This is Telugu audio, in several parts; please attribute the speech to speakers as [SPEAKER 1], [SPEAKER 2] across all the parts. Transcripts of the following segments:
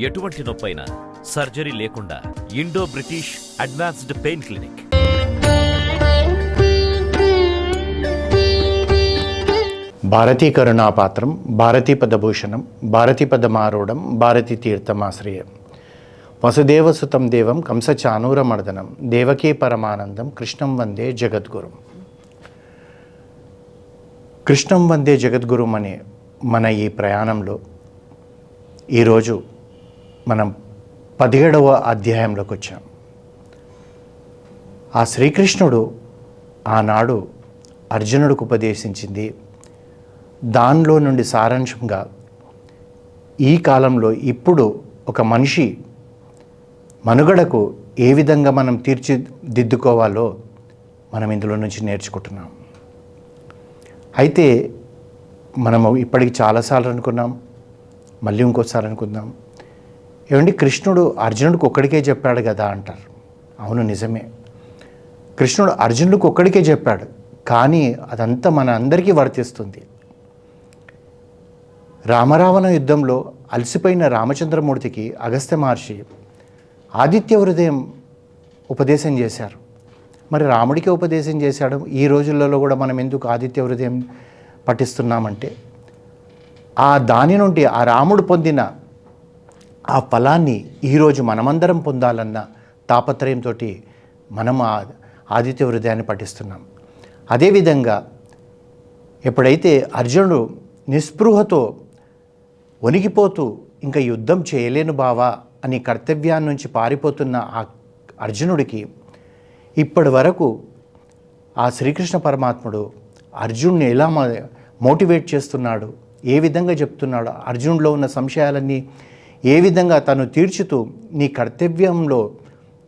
[SPEAKER 1] ఎటువంటి నొప్పైనా సర్జరీ లేకుండా Indo British advanced pain clinic.
[SPEAKER 2] Bharati కరుణాపాత్రం భారతీ పదభూషణం భారతీ పదమారూఢం భారతీ తీర్థమాశ్రయం. వసుదేవసుతం దేవం కంసచానూరమర్దనం దేవకీ పరమానందం కృష్ణం వందే జగద్గురు. కృష్ణం వందే జగద్గురుం అనే మన ఈ ప్రయాణంలో ఈరోజు మనం పదిహేడవ అధ్యాయంలోకి వచ్చాం. ఆ శ్రీకృష్ణుడు ఆనాడు అర్జునుడికి ఉపదేశించింది దానిలో నుండి సారాంశంగా ఈ కాలంలో ఇప్పుడు ఒక మనిషి మనుగడకు ఏ విధంగా మనం తీర్చిదిద్దుకోవాలో మనం ఇందులో నుంచి నేర్చుకుంటున్నాం. అయితే మనము ఇప్పటికి చాలాసార్లు అనుకున్నాం మళ్ళీ ఇంకోసారి అనుకుందాం. ఏమండి? కృష్ణుడు అర్జునుడికి ఒక్కడికే చెప్పాడు కదా అంటారు. అవును నిజమే. కృష్ణుడు అర్జునుడికి ఒక్కడికే చెప్పాడు. కానీ అదంతా మన అందరికీ వర్తిస్తుంది. రామరావణ యుద్ధంలో అలసిపోయిన రామచంద్రమూర్తికి అగస్త్య మహర్షి ఆదిత్య హృదయం ఉపదేశం చేశారు. మరి రాముడికి ఉపదేశం చేశాడు. ఈ రోజులలో కూడా మనం ఎందుకు ఆదిత్య హృదయం పఠిస్తున్నామంటే ఆ దాని నుండి ఆ రాముడు పొందిన ఆ ఫలాన్ని ఈరోజు మనమందరం పొందాలన్న తాపత్రయంతో మనం ఆ ఆదిత్య హృదయాన్ని పఠిస్తున్నాం. అదేవిధంగా ఎప్పుడైతే అర్జునుడు నిస్పృహతో వణికిపోతూ ఇంకా యుద్ధం చేయలేను బావా అని కర్తవ్యాన్ని నుంచి పారిపోతున్న ఆ అర్జునుడికి ఇప్పటి వరకు ఆ శ్రీకృష్ణ పరమాత్ముడు అర్జున్ని ఎలా మ- మోటివేట్ చేస్తున్నాడు ఏ విధంగా చెప్తున్నాడు అర్జునుడిలో ఉన్న సంశయాలన్నీ ఏ విధంగా తను తీర్చుతూ నీ కర్తవ్యంలో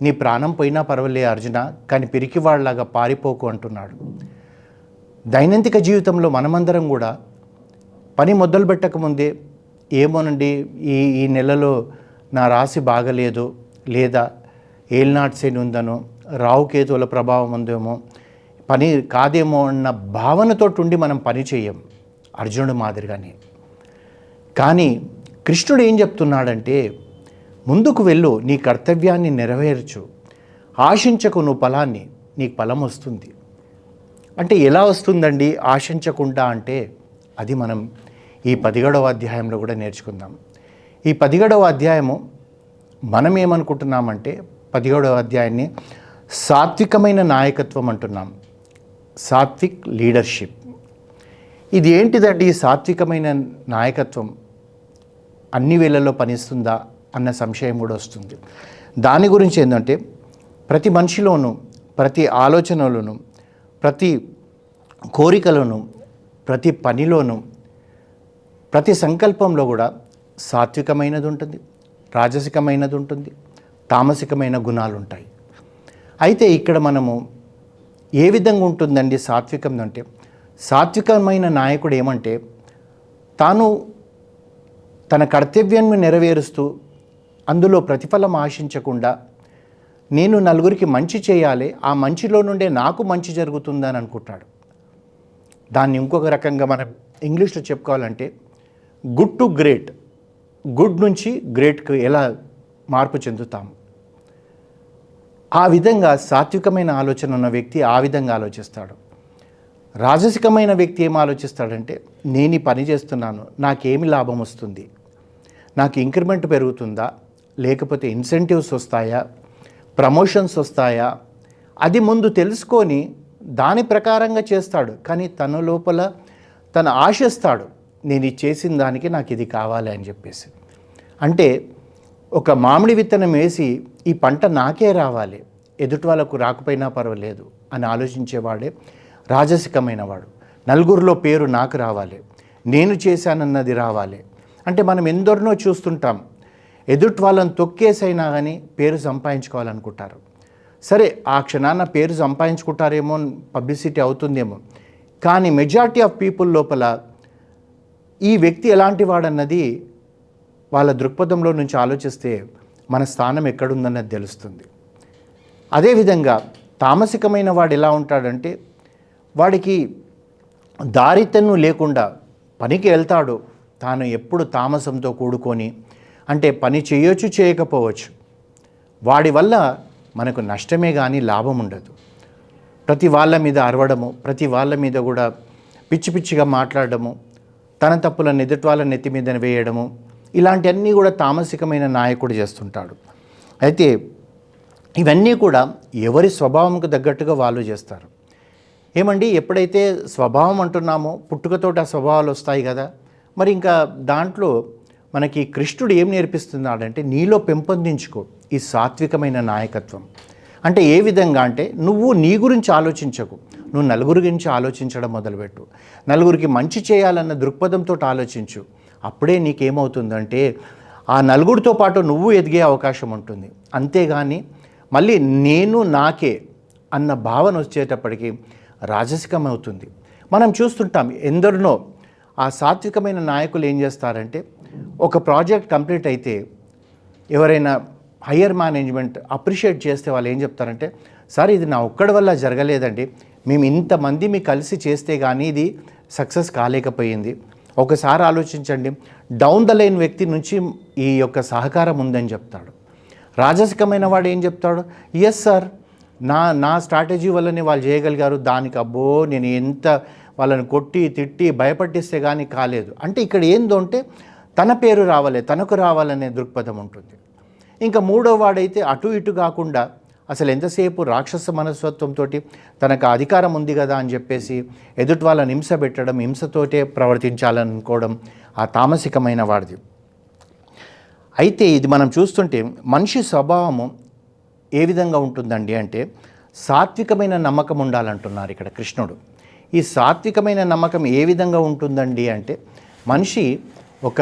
[SPEAKER 2] నీ ప్రాణం పోయినా పర్వాలే అర్జున కానీ పిరికివాళ్ళాగా పారిపోకు అంటున్నాడు. దైనందిక జీవితంలో మనమందరం కూడా పని మొదలు పెట్టకముందే ఏమోనండి ఈ ఈ నెలలో నా రాశి బాగలేదు లేదా ఏల్నాట్సేని ఉందనో రావుకేతువుల ప్రభావం ఉందేమో పని కాదేమో అన్న భావనతో ఉండి మనం పని చేయం అర్జునుడు మాదిరిగానే. కానీ కృష్ణుడు ఏం చెప్తున్నాడంటే ముందుకు వెళ్ళు నీ కర్తవ్యాన్ని నెరవేర్చు. ఆశించకు నువ్వు ఫలాన్ని నీకు ఫలం వస్తుంది. అంటే ఎలా వస్తుందండి ఆశించకుండా అంటే అది మనం ఈ పదిహేడవ అధ్యాయంలో కూడా నేర్చుకుందాం. ఈ పదిహేడవ అధ్యాయము మనం ఏమనుకుంటున్నామంటే పదిహేడవ అధ్యాయాన్ని సాత్వికమైన నాయకత్వం అంటున్నాం. సాత్విక్ లీడర్షిప్. ఇది ఏంటిదండి ఈ సాత్వికమైన నాయకత్వం? అన్ని వేళల్లో పనిస్తుందా అన్న సంశయం కూడా వస్తుంది. దాని గురించి ఏంటంటే ప్రతి మనిషిలోనూ ప్రతి ఆలోచనలోనూ ప్రతి కోరికలోనూ ప్రతి పనిలోనూ ప్రతి సంకల్పంలో కూడా సాత్వికమైనది ఉంటుంది రాజసికమైనది ఉంటుంది తామసికమైన గుణాలు ఉంటాయి. అయితే ఇక్కడ మనము ఏ విధంగా ఉంటుందండి సాత్వికం అంటే సాత్వికమైన నాయకుడు ఏమంటే తాను తన కర్తవ్యాన్ని నెరవేరుస్తూ అందులో ప్రతిఫలం ఆశించకుండా నేను నలుగురికి మంచి చేయాలి ఆ మంచిలో నుండే నాకు మంచి జరుగుతుందని అనుకుంటాడు. దాన్ని ఇంకొక రకంగా మనం ఇంగ్లీష్లో చెప్పుకోవాలంటే గుడ్ టు గ్రేట్. గుడ్ నుంచి గ్రేట్కి ఎలా మార్పు చెందుతాము? ఆ విధంగా సాత్వికమైన ఆలోచన ఉన్న వ్యక్తి ఆ విధంగా ఆలోచిస్తాడు. రాజసికమైన వ్యక్తి ఏం ఆలోచిస్తాడంటే నేను ఈ పని చేస్తున్నాను నాకేమి లాభం వస్తుంది? నాకు ఇంక్రిమెంట్ పెరుగుతుందా? లేకపోతే ఇన్సెంటివ్స్ వస్తాయా? ప్రమోషన్స్ వస్తాయా? అది ముందు తెలుసుకొని దాని ప్రకారంగా చేస్తాడు. కానీ తన లోపల తను ఆశిస్తాడు నేను ఇది చేసిన దానికి నాకు ఇది కావాలి అని చెప్పేసి. అంటే ఒక మామిడి విత్తనం వేసి ఈ పంట నాకే రావాలి. ఎదుటి వాళ్ళకు రాకపోయినా పర్వాలేదు అని ఆలోచించేవాడే రాజసికమైన వాడు నలుగురిలో పేరు నాకు రావాలి. నేను చేశానన్నది రావాలి. అంటే మనం ఎందరినో చూస్తుంటాం. ఎదుటి వాళ్ళని తొక్కేసైనా కానీ పేరు సంపాదించుకోవాలనుకుంటారు. సరే ఆ క్షణాన పేరు సంపాదించుకుంటారేమో పబ్లిసిటీ అవుతుందేమో. కానీ మెజారిటీ ఆఫ్ పీపుల్ లోపల ఈ వ్యక్తి ఎలాంటి వాడన్నది వాళ్ళ దృక్పథంలో నుంచి ఆలోచిస్తే మన స్థానం ఎక్కడుందన్నది తెలుస్తుంది. అదేవిధంగా తామసికమైన వాడు ఎలా ఉంటాడంటే వాడికి దారితను లేకుండా పనికి వెళ్తాడు. తాను ఎప్పుడు తామసంతో కూడుకొని అంటే పని చేయొచ్చు చేయకపోవచ్చు వాడి వల్ల మనకు నష్టమే కానీ లాభం ఉండదు. ప్రతి వాళ్ళ మీద అరవడము ప్రతి వాళ్ళ మీద కూడా పిచ్చి పిచ్చిగా మాట్లాడడము తన తప్పులను ఎదుటి వాళ్ళ నెత్తి మీద వేయడము ఇలాంటివన్నీ కూడా తామసికమైన నాయకుడు చేస్తుంటాడు. అయితే ఇవన్నీ కూడా ఎవరి స్వభావంకు తగ్గట్టుగా వాళ్ళు చేస్తారు. ఏమండి ఎప్పుడైతే స్వభావం అంటున్నామో పుట్టుకతోటి ఆ స్వభావాలు వస్తాయి కదా మరి ఇంకా దాంట్లో మనకి కృష్ణుడు ఏం నేర్పిస్తున్నాడంటే నీలో పెంపొందించుకో ఈ సాత్వికమైన నాయకత్వం. అంటే ఏ విధంగా అంటే నువ్వు నీ గురించి ఆలోచించకు నువ్వు నలుగురి గురించి ఆలోచించడం మొదలుపెట్టు. నలుగురికి మంచి చేయాలన్న దృక్పథంతో ఆలోచించు. అప్పుడే నీకేమవుతుందంటే ఆ నలుగురితో పాటు నువ్వు ఎదిగే అవకాశం ఉంటుంది. అంతేగాని మళ్ళీ నేను నాకే అన్న భావన వచ్చేటప్పటికి రాజసికం అవుతుంది మనం చూస్తుంటాం ఎందరినో ఆ సాత్వికమైన నాయకులు ఏం చేస్తారంటే ఒక ప్రాజెక్ట్ కంప్లీట్ అయితే ఎవరైనా హయ్యర్ మేనేజ్మెంట్ అప్రిషియేట్ చేస్తే వాళ్ళు ఏం చెప్తారంటే సార్ ఇది నా ఒక్కడి వల్ల జరగలేదండి. మేము ఇంతమంది మీ కలిసి చేస్తే కానీ ఇది సక్సెస్ కాలేకపోయింది. ఒకసారి ఆలోచించండి. డౌన్ ద లైన్ వ్యక్తి నుంచి ఈ యొక్క సహకారం ఉందని చెప్తాడు. రాజసికమైన వాడు ఏం చెప్తాడు? ఎస్ సార్ నా నా స్ట్రాటజీ వల్లనే వాళ్ళు చేయగలిగారు. దానికి అబ్బో నేను ఎంత వాళ్ళని కొట్టి తిట్టి భయపట్టిస్తే కానీ కాలేదు. అంటే ఇక్కడ ఏందో అంటే తన పేరు రావాలి తనకు రావాలనే దృక్పథం ఉంటుంది. ఇంకా మూడో వాడైతే అటు ఇటు కాకుండా అసలు ఎంతసేపు రాక్షస మనస్తత్వంతో తనకు అధికారం ఉంది కదా అని చెప్పేసి ఎదుటి వాళ్ళని హింస పెట్టడం హింసతోటే ప్రవర్తించాలనుకోవడం ఆ తామసికమైన వాడిది. అయితే ఇది మనం చూస్తుంటే మనిషి స్వభావము ఏ విధంగా ఉంటుందండి అంటే సాత్వికమైన నమ్మకం ఉండాలంటున్నారు ఇక్కడ కృష్ణుడు. ఈ సాత్వికమైన నమ్మకం ఏ విధంగా ఉంటుందండి అంటే మనిషి ఒక